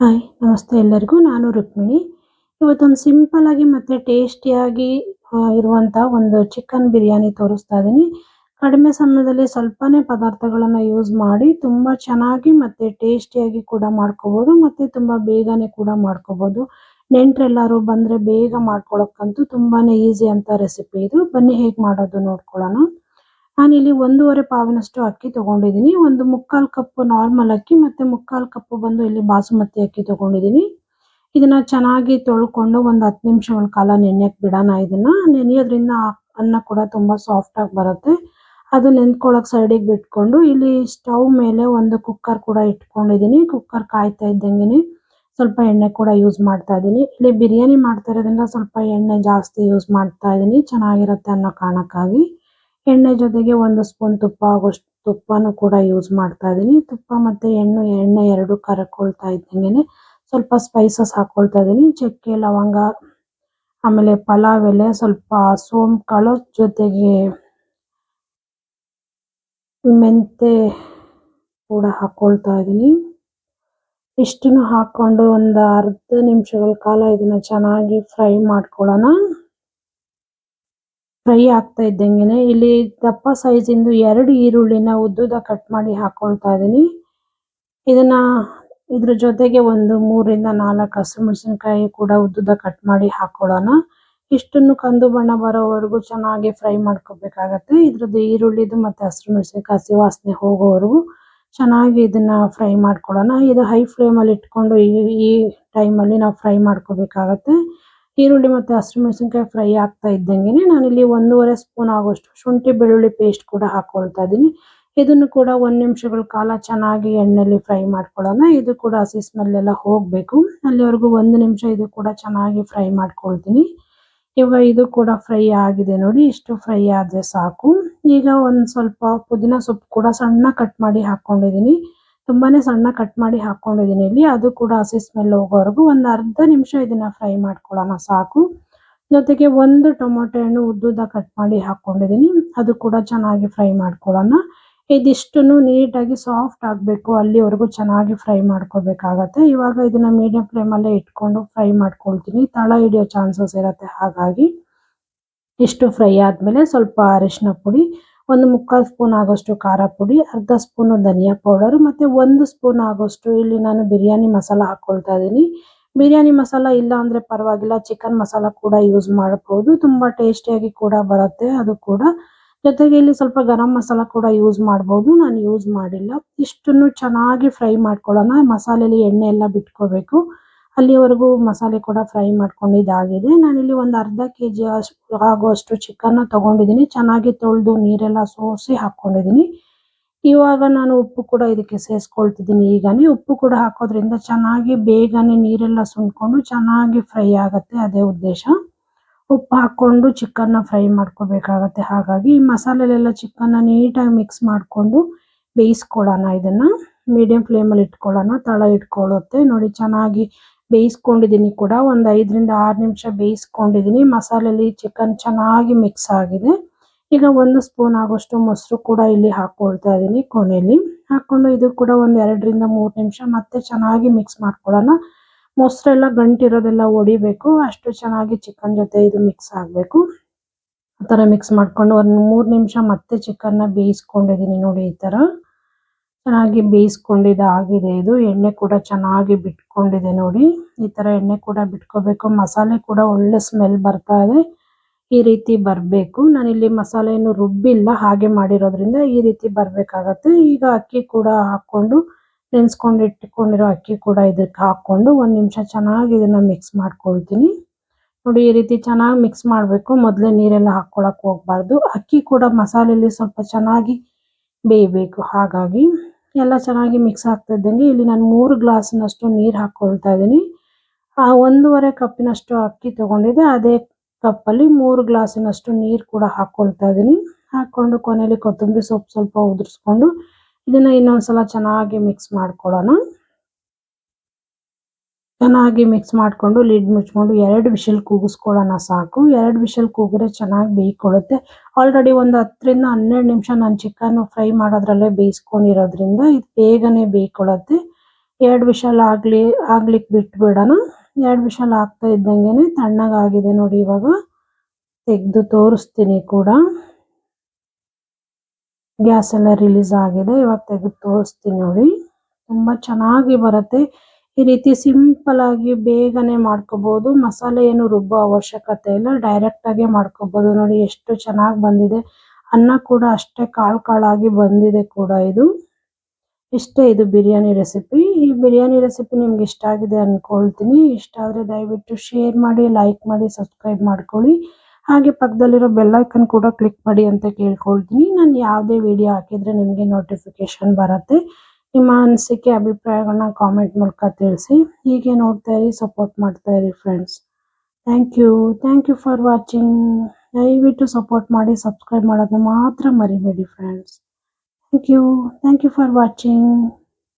Hi, ನಮಸ್ತೆ ಎಲ್ಲರಿಗೂ. ನಾನು ರುಕ್ಮಿಣಿ. ಇವತ್ತೊಂದು ಸಿಂಪಲ್ ಆಗಿ ಮತ್ತೆ ಟೇಸ್ಟಿಯಾಗಿ ಇರುವಂತ ಒಂದು ಚಿಕನ್ ಬಿರಿಯಾನಿ ತೋರಿಸ್ತಾ ಇದ್ದೀನಿ ಕಡಿಮೆ ಸಮಯದಲ್ಲಿ ಸ್ವಲ್ಪನೇ ಪದಾರ್ಥಗಳನ್ನ ಯೂಸ್ ಮಾಡಿ, ತುಂಬಾ ಚೆನ್ನಾಗಿ ಮತ್ತೆ ಟೇಸ್ಟಿಯಾಗಿ ಕೂಡ ಮಾಡ್ಕೋಬಹುದು ಮತ್ತೆ ತುಂಬಾ ಬೇಗನೆ ಕೂಡ ಮಾಡ್ಕೋಬಹುದು ನೆಂಟರೆಲ್ಲರೂ ಬಂದ್ರೆ ಬೇಗ ಮಾಡ್ಕೊಳಕ್ಕಂತೂ ತುಂಬಾನೇ ಈಸಿ ಅಂತ ರೆಸಿಪಿ ಇದು. ಬನ್ನಿ, ಹೇಗೆ ಮಾಡೋದು ನೋಡ್ಕೊಳ್ಳೋಣ. ನಾನಿಲ್ಲಿ ಒಂದೂವರೆ ಪಾವಿನಷ್ಟು ಅಕ್ಕಿ ತಗೊಂಡಿದ್ದೀನಿ ಒಂದು ಮುಕ್ಕಾಲು ಕಪ್ ನಾರ್ಮಲ್ ಅಕ್ಕಿ ಮತ್ತೆ ಮುಕ್ಕಾಲು ಕಪ್ ಬಂದು ಇಲ್ಲಿ ಬಾಸುಮತಿ ಅಕ್ಕಿ ತಗೊಂಡಿದ್ದೀನಿ ಇದನ್ನ ಚೆನ್ನಾಗಿ ತೊಳ್ಕೊಂಡು ಒಂದು ಹತ್ತು ನಿಮಿಷಗಳ ಕಾಲ ನೆನೆಯಕ್ಕೆ ಬಿಡೋಣ ಇದನ್ನ. ನೆನೆಯೋದ್ರಿಂದ ಅನ್ನ ಕೂಡ ತುಂಬಾ ಸಾಫ್ಟ್ ಆಗಿ ಬರುತ್ತೆ. ಅದು ನೆಂದ್ಕೊಳ್ಳೋಕೆ ಸೈಡಿಗೆ ಬಿಟ್ಕೊಂಡು ಇಲ್ಲಿ ಸ್ಟವ್ ಮೇಲೆ ಒಂದು ಕುಕ್ಕರ್ ಕೂಡ ಇಟ್ಕೊಂಡಿದ್ದೀನಿ ಕುಕ್ಕರ್ ಕಾಯ್ತಾ ಇದ್ದಂಗೆನೆ ಸ್ವಲ್ಪ ಎಣ್ಣೆ ಕೂಡ ಯೂಸ್ ಮಾಡ್ತಾ ಇದ್ದೀನಿ ಇಲ್ಲಿ ಬಿರಿಯಾನಿ ಮಾಡ್ತಾ ಇರೋದ್ರಿಂದ ಸ್ವಲ್ಪ ಎಣ್ಣೆ ಜಾಸ್ತಿ ಯೂಸ್ ಮಾಡ್ತಾ ಇದ್ದೀನಿ ಚೆನ್ನಾಗಿರುತ್ತೆ ಅನ್ನೋ ಕಾರಣಕ್ಕಾಗಿ ಎಣ್ಣೆ ಜೊತೆಗೆ ಒಂದು ಸ್ಪೂನ್ ತುಪ್ಪ ಆಗೋಷ್ಟು, ತುಪ್ಪನೂ ಕೂಡ ಯೂಸ್ ಮಾಡ್ತಾ ಇದ್ದೀನಿ. ತುಪ್ಪ ಮತ್ತೆ ಎಣ್ಣೆ ಎಣ್ಣೆ ಎರಡು ಕರಕೊಳ್ತಾ ಇದ್ದಂಗೆನೆ ಸ್ವಲ್ಪ ಸ್ಪೈಸಸ್ ಹಾಕೊಳ್ತಾ ಇದ್ದೀನಿ. ಚಕ್ಕೆ, ಲವಂಗ, ಆಮೇಲೆ ಪಲಾವ್ ಎಲೆ, ಸ್ವಲ್ಪ ಸೋಂಪು ಕಾಳು ಜೊತೆಗೆ ಮೆಂತೆ ಕೂಡ ಹಾಕೊಳ್ತಾ ಇದ್ದೀನಿ. ಇಷ್ಟನ್ನು ಹಾಕೊಂಡು ಒಂದು ಅರ್ಧ ನಿಮಿಷಗಳ ಕಾಲ ಇದನ್ನ ಚೆನ್ನಾಗಿ ಫ್ರೈ ಮಾಡ್ಕೊಳ್ಳೋಣ. ಫ್ರೈ ಆಗ್ತಾ ಇದ್ದಂಗೆನೆ ಇಲ್ಲಿ ದಪ್ಪ ಸೈಜ್ ಇಂದು ಎರಡು ಈರುಳ್ಳಿನ ಉದ್ದುದ ಕಟ್ ಮಾಡಿ ಹಾಕೊಳ್ತಾ ಇದ್ದೀನಿ. ಇದನ್ನ ಇದ್ರ ಜೊತೆಗೆ ಒಂದು ಮೂರಿಂದ ನಾಲ್ಕು ಹಸಿಮೆಣಸಿನಕಾಯಿ ಕೂಡ ಉದ್ದುದ ಕಟ್ ಮಾಡಿ ಹಾಕೊಳ್ಳೋಣ. ಇಷ್ಟನ್ನು ಕಂದು ಬಣ್ಣ ಬರೋವರೆಗೂ ಚೆನ್ನಾಗಿ ಫ್ರೈ ಮಾಡ್ಕೋಬೇಕಾಗತ್ತೆ. ಇದ್ರದ್ದು ಈರುಳ್ಳಿದು ಮತ್ತೆ ಹಸಿರು ಮೆಣಸಿನಕಾಯಿ ಹಸಿ ವಾಸನೆ ಹೋಗೋವರೆಗೂ ಚೆನ್ನಾಗಿ ಇದನ್ನ ಫ್ರೈ ಮಾಡ್ಕೊಳ್ಳೋಣ. ಇದು ಹೈ ಫ್ಲೇಮ್ ಅಲ್ಲಿ ಇಟ್ಕೊಂಡು ಈ ಈ ಟೈಮಲ್ಲಿ ನಾವು ಫ್ರೈ ಮಾಡ್ಕೋಬೇಕಾಗತ್ತೆ. ಈರುಳ್ಳಿ ಮತ್ತೆ ಹಸಿರು ಮೆಣಸಿನಕಾಯಿ ಫ್ರೈ ಆಗ್ತಾ ಇದ್ದಂಗೆನೆ ನಾನಿಲ್ಲಿ ಒಂದೂವರೆ ಸ್ಪೂನ್ ಆಗೋಷ್ಟು ಶುಂಠಿ ಬೆಳ್ಳುಳ್ಳಿ ಪೇಸ್ಟ್ ಕೂಡ ಹಾಕೊಳ್ತಾ ಇದ್ದೀನಿ. ಇದನ್ನು ಕೂಡ ಒಂದ್ ನಿಮಿಷಗಳ ಕಾಲ ಚೆನ್ನಾಗಿ ಎಣ್ಣೆಲಿ ಫ್ರೈ ಮಾಡ್ಕೊಳ್ಳೋಣ. ಇದು ಕೂಡ ಹಸಿ ಸ್ಮೆಲ್ ಎಲ್ಲ ಹೋಗಬೇಕು. ಅಲ್ಲಿವರೆಗೂ ಒಂದು ನಿಮಿಷ ಇದು ಕೂಡ ಚೆನ್ನಾಗಿ ಫ್ರೈ ಮಾಡ್ಕೊಳ್ತೀನಿ. ಇವಾಗ ಇದು ಕೂಡ ಫ್ರೈ ಆಗಿದೆ ನೋಡಿ, ಇಷ್ಟು ಫ್ರೈ ಆದ್ರೆ ಸಾಕು. ಈಗ ಒಂದು ಸ್ವಲ್ಪ ಪುದೀನ ಸೊಪ್ಪು ಕೂಡ ಸಣ್ಣ ಕಟ್ ಮಾಡಿ ಹಾಕೊಂಡಿದ್ದೀನಿ. ತುಂಬಾನೇ ಸಣ್ಣ ಕಟ್ ಮಾಡಿ ಹಾಕೊಂಡಿದ್ದೀನಿ ಇಲ್ಲಿ. ಅದು ಕೂಡ ಹಸಿ ಸ್ಮೆಲ್ ಹೋಗೋವರೆಗೂ ಒಂದು ಅರ್ಧ ನಿಮಿಷ ಇದನ್ನ ಫ್ರೈ ಮಾಡ್ಕೊಳ್ಳೋಣ, ಸಾಕು. ಜೊತೆಗೆ ಒಂದು ಟೊಮೊಟೊ ಹಣ್ಣು ಉದ್ದುದ ಕಟ್ ಮಾಡಿ ಹಾಕೊಂಡಿದ್ದೀನಿ. ಅದು ಕೂಡ ಚೆನ್ನಾಗಿ ಫ್ರೈ ಮಾಡ್ಕೊಳ್ಳೋಣ. ಇದಿಷ್ಟನ್ನು ನೀಟಾಗಿ ಸಾಫ್ಟ್ ಆಗಬೇಕು. ಅಲ್ಲಿವರೆಗೂ ಚೆನ್ನಾಗಿ ಫ್ರೈ ಮಾಡ್ಕೋಬೇಕಾಗತ್ತೆ. ಇವಾಗ ಇದನ್ನ ಮೀಡಿಯಂ ಫ್ಲೇಮಲ್ಲೇ ಇಟ್ಕೊಂಡು ಫ್ರೈ ಮಾಡ್ಕೊಳ್ತೀನಿ. ತಳ ಹಿಡಿಯೋ ಚಾನ್ಸಸ್ ಇರುತ್ತೆ, ಹಾಗಾಗಿ ಇಷ್ಟು ಫ್ರೈ ಆದಮೇಲೆ ಸ್ವಲ್ಪ ಅರಿಶಿನ ಪುಡಿ ಒಂದು ಮುಕ್ಕಾಲು ಸ್ಪೂನ್ ಆಗೋಷ್ಟು ಖಾರ ಪುಡಿ, ಅರ್ಧ ಸ್ಪೂನು ಧನಿಯಾ ಪೌಡರ್ ಮತ್ತೆ ಒಂದು ಸ್ಪೂನ್ ಆಗೋಷ್ಟು ಇಲ್ಲಿ ನಾನು ಬಿರಿಯಾನಿ ಮಸಾಲ ಹಾಕ್ಕೊಳ್ತಾ ಇದ್ದೀನಿ ಬಿರಿಯಾನಿ ಮಸಾಲ ಇಲ್ಲ ಅಂದ್ರೆ ಪರವಾಗಿಲ್ಲ ಚಿಕನ್ ಮಸಾಲ ಕೂಡ ಯೂಸ್ ಮಾಡಬಹುದು ತುಂಬಾ ಟೇಸ್ಟಿಯಾಗಿ ಕೂಡ ಬರುತ್ತೆ, ಅದು ಕೂಡ. ಜೊತೆಗೆ ಇಲ್ಲಿ ಸ್ವಲ್ಪ ಗರಂ ಮಸಾಲ ಕೂಡ ಯೂಸ್ ಮಾಡಬಹುದು ನಾನು ಯೂಸ್ ಮಾಡಿಲ್ಲ. ಇಷ್ಟನ್ನು ಚೆನ್ನಾಗಿ ಫ್ರೈ ಮಾಡ್ಕೊಳ್ಳೋಣ. ಮಸಾಲೆಲಿ ಎಣ್ಣೆ ಎಲ್ಲ ಬಿಟ್ಕೋಬೇಕು. ಅಲ್ಲಿವರೆಗೂ ಮಸಾಲೆ ಕೂಡ ಫ್ರೈ ಮಾಡ್ಕೊಂಡಿದ್ದಾಗಿದೆ. ನಾನಿಲ್ಲಿ ಒಂದು ಅರ್ಧ ಕೆ ಜಿ ಆಗುವಷ್ಟು ಚಿಕನ್ನ ತೊಗೊಂಡಿದ್ದೀನಿ. ಚೆನ್ನಾಗಿ ತೊಳೆದು ನೀರೆಲ್ಲ ಸೋಸಿ ಹಾಕ್ಕೊಂಡಿದ್ದೀನಿ. ಇವಾಗ ನಾನು ಉಪ್ಪು ಕೂಡ ಇದಕ್ಕೆ ಸೇರಿಸ್ಕೊಳ್ತಿದ್ದೀನಿ ಈಗನೇ. ಉಪ್ಪು ಕೂಡ ಹಾಕೋದ್ರಿಂದ ಚೆನ್ನಾಗಿ ಬೇಗನೆ ನೀರೆಲ್ಲ ಸುಣ್ಕೊಂಡು ಚೆನ್ನಾಗಿ ಫ್ರೈ ಆಗುತ್ತೆ. ಅದೇ ಉದ್ದೇಶ. ಉಪ್ಪು ಹಾಕೊಂಡು ಚಿಕನ್ನ ಫ್ರೈ ಮಾಡ್ಕೋಬೇಕಾಗತ್ತೆ. ಹಾಗಾಗಿ ಈ ಮಸಾಲೆಲೆಲ್ಲ ಚಿಕನ್ನ ನೀಟಾಗಿ ಮಿಕ್ಸ್ ಮಾಡಿಕೊಂಡು ಬೇಯಿಸ್ಕೊಳ್ಳೋಣ ಇದನ್ನು. ಮೀಡಿಯಂ ಫ್ಲೇಮಲ್ಲಿ ಇಟ್ಕೊಳ್ಳೋಣ. ತಳ ಇಟ್ಕೊಳ್ಳುತ್ತೆ. ನೋಡಿ ಚೆನ್ನಾಗಿ ಬೇಯಿಸ್ಕೊಂಡಿದ್ದೀನಿ ಕೂಡ ಒಂದು ಐದರಿಂದ ಆರು ನಿಮಿಷ ಬೇಯಿಸ್ಕೊಂಡಿದ್ದೀನಿ. ಮಸಾಲೆಲಿ ಚಿಕನ್ ಚೆನ್ನಾಗಿ ಮಿಕ್ಸ್ ಆಗಿದೆ. ಈಗ ಒಂದು ಸ್ಪೂನ್ ಆಗೋಷ್ಟು ಮೊಸರು ಕೂಡ ಇಲ್ಲಿ ಹಾಕೊಳ್ತಾ ಇದ್ದೀನಿ ಕೊನೆಯಲ್ಲಿ. ಹಾಕ್ಕೊಂಡು ಇದು ಕೂಡ ಒಂದು ಎರಡರಿಂದ ಮೂರು ನಿಮಿಷ ಮತ್ತೆ ಚೆನ್ನಾಗಿ ಮಿಕ್ಸ್ ಮಾಡ್ಕೊಳ್ಳೋಣ. ಮೊಸರೆಲ್ಲ ಗಂಟಿರೋದೆಲ್ಲ ಒಡಿಬೇಕು. ಅಷ್ಟು ಚೆನ್ನಾಗಿ ಚಿಕನ್ ಜೊತೆ ಇದು ಮಿಕ್ಸ್ ಆಗಬೇಕು. ಆ ಥರ ಮಿಕ್ಸ್ ಮಾಡ್ಕೊಂಡು ಒಂದು ಮೂರು ನಿಮಿಷ ಮತ್ತೆ ಚಿಕನ್ನ ಬೇಯಿಸ್ಕೊಂಡಿದ್ದೀನಿ ನೋಡಿ ಈ ಥರ ಚೆನ್ನಾಗಿ ಬೇಯಿಸ್ಕೊಂಡಿದ್ದು ಆಗಿದೆ ಇದು. ಎಣ್ಣೆ ಕೂಡ ಚೆನ್ನಾಗಿ ಬಿಟ್ಕೊಂಡಿದೆ ನೋಡಿ. ಈ ತರ ಎಣ್ಣೆ ಕೂಡ ಬಿಟ್ಕೋಬೇಕು. ಮಸಾಲೆ ಕೂಡ ಒಳ್ಳೆ ಸ್ಮೆಲ್ ಬರ್ತಾ ಇದೆ. ಈ ರೀತಿ ಬರಬೇಕು. ನಾನಿಲ್ಲಿ ಮಸಾಲೆಯನ್ನು ರುಬ್ಬಿಲ್ಲ, ಹಾಗೆ ಮಾಡಿರೋದ್ರಿಂದ ಈ ರೀತಿ ಬರಬೇಕಾಗತ್ತೆ. ಈಗ ಅಕ್ಕಿ ಕೂಡ ಹಾಕೊಂಡು ನೆನೆಸ್ಕೊಂಡು ಇಟ್ಕೊಂಡಿರೋ ಅಕ್ಕಿ ಕೂಡ ಇದಕ್ಕೆ ಹಾಕೊಂಡು ಒಂದು ನಿಮಿಷ ಚೆನ್ನಾಗಿ ಇದನ್ನ ಮಿಕ್ಸ್ ಮಾಡ್ಕೊಳ್ತೀನಿ. ನೋಡಿ, ಈ ರೀತಿ ಚೆನ್ನಾಗಿ ಮಿಕ್ಸ್ ಮಾಡಬೇಕು. ಮೊದಲೇ ನೀರೆಲ್ಲ ಹಾಕ್ಕೊಳಕ್ಕೆ ಹೋಗ್ಬಾರ್ದು. ಅಕ್ಕಿ ಕೂಡ ಮಸಾಲೆಯಲ್ಲಿ ಸ್ವಲ್ಪ ಚೆನ್ನಾಗಿ ಬೇಯಬೇಕು. ಹಾಗಾಗಿ ಎಲ್ಲ ಚೆನ್ನಾಗಿ ಮಿಕ್ಸ್ ಆಗ್ತಾ ಇದ್ದಂಗೆ. ಇಲ್ಲಿ ನಾನು ಮೂರು ಗ್ಲಾಸ್ನಷ್ಟು ನೀರು ಹಾಕ್ಕೊಳ್ತಾ ಇದ್ದೀನಿ. ಆ ಒಂದೂವರೆ ಕಪ್ಪಿನಷ್ಟು ಅಕ್ಕಿ ತಗೊಂಡಿದ್ದೆ. ಅದೇ ಕಪ್ಪಲ್ಲಿ ಮೂರು ಗ್ಲಾಸಿನಷ್ಟು ನೀರು ಕೂಡ ಹಾಕ್ಕೊಳ್ತಾ ಇದ್ದೀನಿ. ಹಾಕ್ಕೊಂಡು ಕೊನೆಯಲ್ಲಿ ಕೊತ್ತಂಬರಿ ಸೊಪ್ಪು ಸ್ವಲ್ಪ ಉದುರಿಸ್ಕೊಂಡು ಇದನ್ನ ಇನ್ನೊಂದ್ಸಲ ಚೆನ್ನಾಗಿ ಮಿಕ್ಸ್ ಮಾಡ್ಕೊಳ್ಳೋಣ. ಚೆನ್ನಾಗಿ ಮಿಕ್ಸ್ ಮಾಡ್ಕೊಂಡು ಲಿಡ್ ಮುಚ್ಕೊಂಡು ಎರಡು ವಿಷಲ್ ಕೂಗಿಸ್ಕೊಳ್ಳೋಣ ಸಾಕು. ಎರಡು ವಿಷಲ್ ಕೂಗಿದ್ರೆ ಚೆನ್ನಾಗಿ ಬೇಯ್ಕೊಳ್ಳುತ್ತೆ. ಆಲ್ರೆಡಿ ಒಂದು ಹತ್ತರಿಂದ ಹನ್ನೆರಡು ನಿಮಿಷ ನಾನು ಚಿಕನ್ ಫ್ರೈ ಮಾಡೋದ್ರಲ್ಲೇ ಬೇಯಿಸ್ಕೊಂಡಿರೋದ್ರಿಂದ ಇದು ಬೇಗನೆ ಬೇಯ್ಕೊಳ್ಳುತ್ತೆ. ಎರಡು ವಿಷಲ್ ಆಗಲಿ ಆಗ್ಲಿಕ್ಕೆ ಬಿಟ್ಬಿಡೋಣ. ಎರಡು ವಿಷಲ್ ಆಗ್ತಾ ಇದ್ದಂಗೆ ತಣ್ಣಗಾಗಿದೆ ನೋಡಿ ಇವಾಗ. ತೆಗೆದು ತೋರಿಸ್ತೀನಿ ಕೂಡ. ಗ್ಯಾಸ್ ಎಲ್ಲ ರಿಲೀಸ್ ಆಗಿದೆ. ಇವಾಗ ತೆಗೆದು ತೋರಿಸ್ತೀನಿ ನೋಡಿ. ತುಂಬಾ ಚೆನ್ನಾಗಿ ಬರುತ್ತೆ. ಈ ರೀತಿ ಸಿಂಪಲ್ ಆಗಿ ಬೇಗನೆ ಮಾಡ್ಕೋಬಹುದು ಮಸಾಲೆ ಏನು ರುಬ್ಬೋ ಅವಶ್ಯಕತೆ ಇಲ್ಲ. ಡೈರೆಕ್ಟ್ ಆಗಿ ಮಾಡ್ಕೋಬಹುದು ನೋಡಿ ಎಷ್ಟು ಚೆನ್ನಾಗಿ ಬಂದಿದೆ. ಅನ್ನ ಕೂಡ ಅಷ್ಟೇ ಕಾಳು ಕಾಳಾಗಿ ಬಂದಿದೆ ಕೂಡ ಇದು. ಇಷ್ಟೇ ಇದು ಬಿರಿಯಾನಿ ರೆಸಿಪಿ ಈ ಬಿರಿಯಾನಿ ರೆಸಿಪಿ ನಿಮ್ಗೆ ಇಷ್ಟ ಆಗಿದೆ ಅನ್ಕೊಳ್ತೀನಿ. ಇಷ್ಟ ಆದ್ರೆ ದಯವಿಟ್ಟು ಶೇರ್ ಮಾಡಿ ಲೈಕ್ ಮಾಡಿ ಸಬ್ಸ್ಕ್ರೈಬ್ ಮಾಡ್ಕೊಳ್ಳಿ. ಹಾಗೆ ಪಕ್ಕದಲ್ಲಿರೋ ಬೆಲ್ ಐಕನ್ ಕೂಡ ಕ್ಲಿಕ್ ಮಾಡಿ ಅಂತ ಕೇಳ್ಕೊಳ್ತೀನಿ. ನಾನು ಯಾವುದೇ ವಿಡಿಯೋ ಹಾಕಿದ್ರೆ ನಿಮಗೆ ನೋಟಿಫಿಕೇಶನ್ ಬರುತ್ತೆ. ನಿಮ್ಮ ಅನಿಸಿಕೆ ಅಭಿಪ್ರಾಯಗಳನ್ನ ಕಾಮೆಂಟ್ ಮೂಲಕ ತಿಳಿಸಿ. ಹೀಗೆ ನೋಡ್ತಾ ಇರಿ ಸಪೋರ್ಟ್ ಮಾಡ್ತಾ ಇರಿ friends thank you thank you for watching ದಯವಿಟ್ಟು ಸಪೋರ್ಟ್ ಮಾಡಿ ಸಬ್ಸ್ಕ್ರೈಬ್ ಮಾಡೋದನ್ನ ಮಾತ್ರ ಮರಿಬೇಡಿ friends thank you thank you for watching